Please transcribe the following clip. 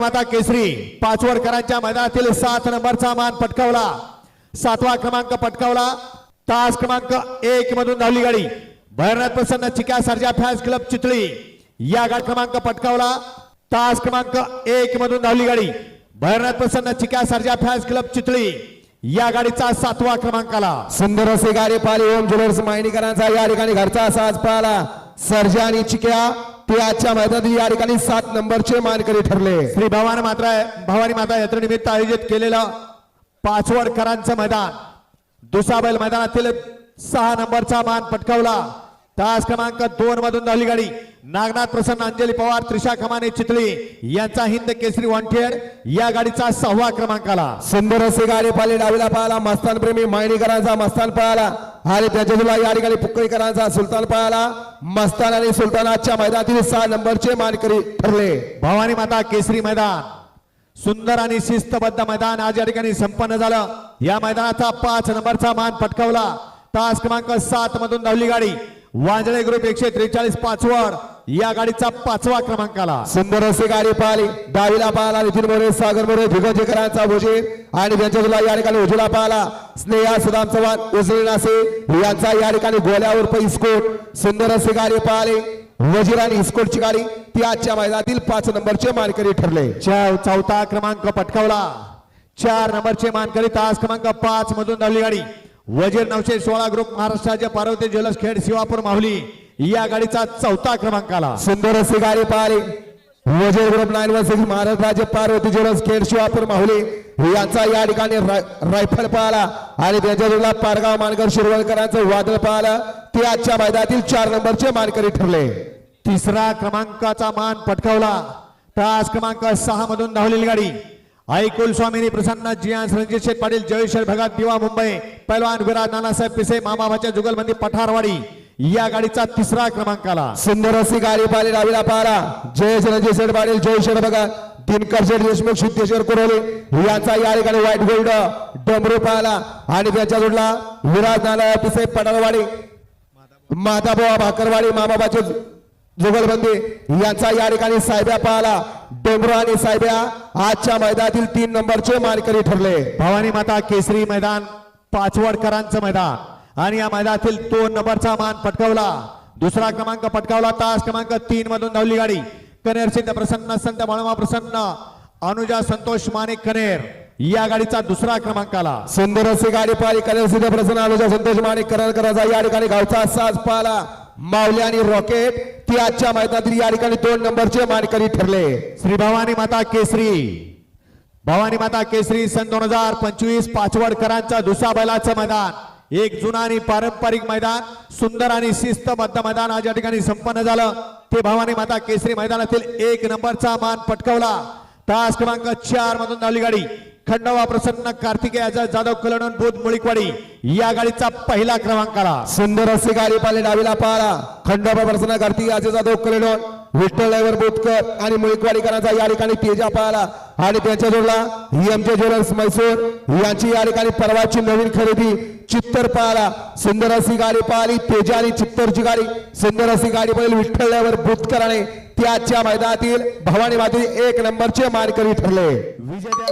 माता केसरी पाचवडकरांच्या मैदानातील सात नंबरचा मान पटकावला. सातवा क्रमांक पटकावला. तास क्रमांक एक मधून धावली गाडी. भैरनाथ प्रसन्न चिक्या सरजा फॅन्स क्लब चितळी. या गाडी क्रमांक पटकावला. तास क्रमांक एक मधून धावली गाडी. भैरनाथ प्रसन्न चिक्या सरजा फॅन्स क्लब चितळी. या गाडीचा सातवा क्रमांक आला सुंदर असे गाडी पाली. ओम ज्वेलर्स मायनीकरांचा या ठिकाणी घरचा साज पाहिला सरजा आणि चिक्या ते आजच्या मैदानात या ठिकाणी सात नंबरचे मानकरी ठरले. श्री भवानी मात्रा भवानी माता यात्रेनिमित्त आयोजित केलेलं पाचवडकरांचं मैदान. दुसाबैल मैदानातील सहा नंबरचा मान पटकावला. तास क्रमांक दोन मधून धावली गाडी. नागनाथ प्रसन्न अंजली पवार त्रिशा खमाने चितळी यांचा हिंद केसरी वॉन्टेड या गाडीचा सहावा क्रमांक आला. सुंदर असे गाडी पाहिली डावीला पाहिला मस्तान प्रेमी मायनीकरांचा मस्तान पाहिला आणि त्याच्या तुला या ठिकाणी पुक्कळीकरांचा सुलतान पळाला मस्तान आणि सुलतानाच्या मैदानातील सहा नंबरचे मानकरी ठरले. भवानी माता केसरी मैदान. सुंदर आणि शिस्तबद्ध मैदान आज या ठिकाणी संपन्न झालं. या मैदानाचा पाच नंबरचा मान पटकावला. तास क्रमांक सात मधून धावली गाडी. वांजळे ग्रुप एकशे त्रेचाळीस पाचवड या गाडीचा पाचवा क्रमांक आला सुंदर असे गाडी पाहिली. डावीला पाहिला नितीन मोरे सागर मोरे दिग्गजेकरांचा भोजे आणि त्यांच्या तुला या ठिकाणी उजला पाहिला स्नेहा सुदाम चव्हाण उजळे नासे यांचा या ठिकाणी गोल्यावर पैस्कोट सुंदर असे गाडी पाहिली. वजीर आणि इस्कोटची गाडी ती आजच्या मैदानातील पाच नंबरचे मानकरी ठरले. चौथा क्रमांक पटकावला. चार नंबरचे मानकरी तास क्रमांक पाच मधून धावली गाडी. वजीर नऊशे सोळा ग्रुप महाराष्ट्राचे पार्वती ज्वेलर्स खेड शिवापूर माहुली. या गाडीचा चौथा क्रमांक आला. सुंदर अशी गाडी पाहिली. वजीर ग्रुप नाईन सिक्स महाराज राज्य पार्वती ज्वेलर्स खेड शिवापूर माहुली यांचा या ठिकाणी राय- रायफल पाहिला. आणि त्यांच्या पारगाव मानकर शिरवळकरांचं वादळ पाहिलं. ते आजच्या मैदानातील चार नंबरचे मानकरी ठरले. तिसरा क्रमांकाचा मान पटकावला. तास क्रमांक सहा मधून धावलेली गाडी. आई कुलस्वामिनी प्रसन्न जियान रणजित शेठ पाटील जयेश्वर भगत दिवा मुंबई पैलवान विराज नानासाहेब पिसे मामाभाच्या जुगलबंदी पठारवाडी. या गाडीचा तिसरा क्रमांक आला सुंदर अशी गाडी पाहिली डावीला पाहिला जय रणजित शेठ पाटील जयश्वर बघा. दिनकर शेठ देशमुख सिद्धेश्वर कुरोले. यांचा या ठिकाणी व्हाईट गोल्ड डमरू पाहिला. आणि त्याच्या जोडला विराज नाना पिसे पठारवाडी माधाबोवा भाकरवाडी मामाबाचे जुगलबंदी. यांचा या ठिकाणी साहेब्या पाहला. डोंगरो आणि साहेब्या आजच्या मैदानातील तीन नंबरचे मानकरी ठरले. भवानी माता केसरी मैदान पाचवडकरांचं मैदान. आणि या मैदानातील दोन नंबरचा मान पटकावला. दुसरा क्रमांक पटकावला. तास क्रमांक तीन मधून धावली गाडी. कनेर सिद्ध प्रसन्न संत बाळमा प्रसन्न अनुजा संतोष माने कनेर. या गाडीचा दुसरा क्रमांक आला सुंदर अशी गाडी पाहिली. कल्याण सिद्ध प्रसन्न आलोचा संतोष माणिक करायचा. या ठिकाणी गावचा साज पाहला. माऊली आणि रॉकेट ती आजच्या मैदानातील या ठिकाणी दोन नंबरचे मानकरी ठरले. श्री भवानी माता केसरी. भवानी माता केसरी सन दोन हजार पंचवीस पाचवडकरांचं दुसरा बैलाचं मैदान. एक जुना आणि पारंपरिक मैदान सुंदर आणि शिस्तबद्ध मैदान आज या ठिकाणी संपन्न झालं. ते भावानी माता केसरी मैदानातील एक नंबरचा मान पटकावला. तास क्रमांक चार मधून धावली गाडी. खंडवा प्रसन्न कार्तिकेय जाधव कलडून बोध मुळीकवाडी या गाडीचा पहिला क्रमांक आला. सुंदर असे गाडी पाहिली डावीला पाहला खंडोबा प्रसन्न कार्तिकेय जाधव कलेडोन विठ्ठल ड्रायव्हर बोतकर आणि मुळीकवाडीकरांचा या ठिकाणी तेजा पाहला आणि त्यांच्या जोडला एमचे ज्वेलर्स मैसूर. यांची या ठिकाणी परवाची नवीन खरेदी. चित्तर पाहला सुंदर अशी गाडी पाहिली. तेजा आणि चित्तरची गाडी. सुंदर अशी गाडी पाहिली विठ्ठल ड्रायव्हर त्याच्या मैदानातील भवानी माती एक नंबरचे मानकरी ठरले. विजेत्या